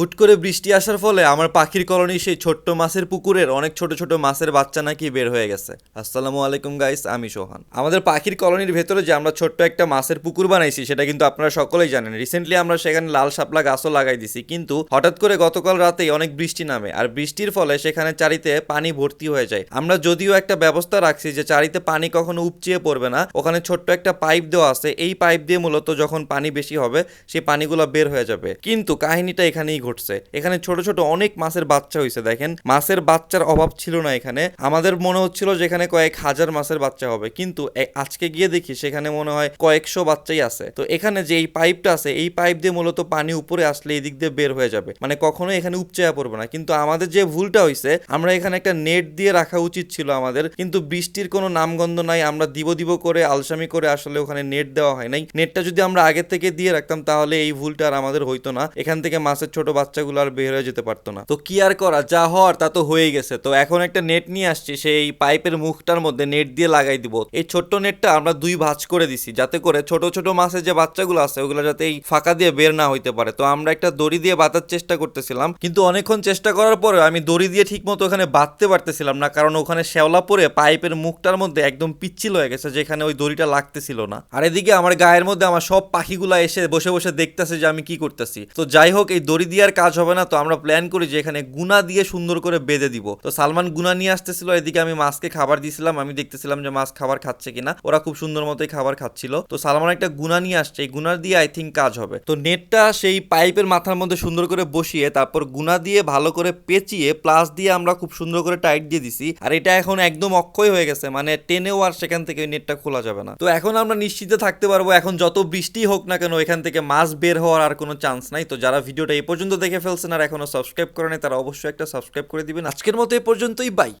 হুট করে বৃষ্টি আসার ফলে আমার পাখির কলোনি সেই ছোট্ট মাছের পুকুরের অনেক ছোট ছোট মাছের বাচ্চা নাকি বের হয়ে গেছে। আসসালামু আলাইকুম গাইস আমি সোহান। আমাদের পাখির কলোনির ভেতরে যে আমরা ছোট্ট একটা মাছের পুকুর বানাইছি, সেটা কিন্তু আপনারা সকলেই জানেন। রিসেন্টলি আমরা সেখানে লাল শাপলা গাছও লাগাই দিছি, কিন্তু হঠাৎ করে গতকাল রাতেই অনেক বৃষ্টি নামে, আর বৃষ্টির ফলে সেখানে চারিতে পানি ভর্তি হয়ে যায়। আমরা যদিও একটা ব্যবস্থা রাখছি যে চারিতে পানি কখনো উপচিয়ে পড়বে না, ওখানে ছোট্ট একটা পাইপ দেওয়া আছে, এই পাইপ দিয়ে মূলত যখন পানি বেশি হবে সেই পানিগুলো বের হয়ে যাবে। কিন্তু কাহিনীটা এখানেই ঘটছে। এখানে ছোট ছোট অনেক মাছের বাচ্চা হয়েছে দেখেন। মাছের বাচ্চার অভাব ছিল না এখানে। আমাদের মনে হচ্ছিল যে এখানে কয়েক হাজার মাছের বাচ্চা হবে। কিন্তু আজকে গিয়ে দেখি সেখানে মনে হয় কয়েকশো বাচ্চাই আছে। তো এখানে যে এই পাইপটা আছে, এই পাইপ দিয়ে মূলত পানি উপরে আসলে এই দিক দিয়ে বের হয়ে যাবে। মানে কখনো এখানে উপচায়া পড়বে না। কিন্তু আমাদের যে ভুলটা হয়েছে আমরা এখানে একটা নেট দিয়ে রাখা উচিত ছিল আমাদের। কিন্তু বৃষ্টির কোনো নামগন্ধ নাই। আমরা দিব দিব করে, আলসামি করে আসলে ওখানে নেট দেওয়া হয় নাই। নেটটা যদি আমরা আগে থেকে দিয়ে রাখতাম, তাহলে এই ভুলটা আর আমাদের হইতো না। এখান থেকে মাছের ছোট বাচ্চাগুলো আর বের হয়ে যেতে পারতো না। তো কি আর করা? যা হওয়ার তা তো হয়েই গেছে। তো এখন একটা নেট নিয়ে আসছি, সেই পাইপের মুখটার মধ্যে নেট দিয়ে লাগাই দিব। এই ছোট্ট নেটটা আমরা দুই ভাঁজ করে দিছি, যাতে করে ছোট ছোট মাছের যে বাচ্চাগুলো আছে, ওগুলো যাতে এই ফাঁকা দিয়ে বের না হইতে পারে। তো আমরা একটা দড়ি দিয়ে বাঁধার চেষ্টা করতেছিলাম, কিন্তু অনেকক্ষণ চেষ্টা করার পরে আমি দড়ি দিয়ে ঠিক মতো ওখানে বাঁধতে পারতেছিলাম না, কারণ ওখানে শ্যাওলা পরে পাইপের মুখটার মধ্যে একদম পিচ্ছিল হয়ে গেছে, যেখানে ওই দড়িটা লাগতেছিল না। আর এদিকে আমার গায়ের মধ্যে আমার সব পাখিগুলা এসে বসে বসে দেখতেছে যে আমি কি করতেছি। তো যাই হোক, এই দড়ি দিয়ে আর কাজ হবে না, তো আমরা প্ল্যান করি যে এখানে গুনা দিয়ে সুন্দর করে বেঁধে দিব। তো সালমান গুনা নিয়ে আসতেছিল, এদিকে আমি মাছকে খাবার দিয়েছিলাম আমি দেখতেছিলাম যে মাছ খাবার খাচ্ছে কিনা, ওরা খুব সুন্দর মতোই খাবার খাচ্ছিল। তো সালমান একটা গুনা নিয়ে আসছে, এই গুনার দিয়ে আই থিঙ্ক কাজ হবে। তো নেটটা সেই পাইপের মাথার মধ্যে সুন্দর করে বসিয়ে তারপর গুনা দিয়ে ভালো করে পেঁচিয়ে প্লাস দিয়ে আমরা খুব সুন্দর করে টাইট দিয়ে দিছি। আর এটা এখন একদম অক্ষয় হয়ে গেছে মানে টেনেও আর সেখান থেকে নেটটা খোলা যাবে না। তো এখন আমরা নিশ্চিত থাকতে পারব, এখন যত বৃষ্টি হোক না কেন, এখান থেকে মাছ বের হওয়ার আর কোনো চান্স নাই। তো যারা ভিডিওটা এই পর্যন্ত দেখে ফেলছেন আর এখনও সাবস্ক্রাইব করেনি তারা অবশ্যই একটা সাবস্ক্রাইব করে দিবেন। আজকের মতো এই পর্যন্তই বাই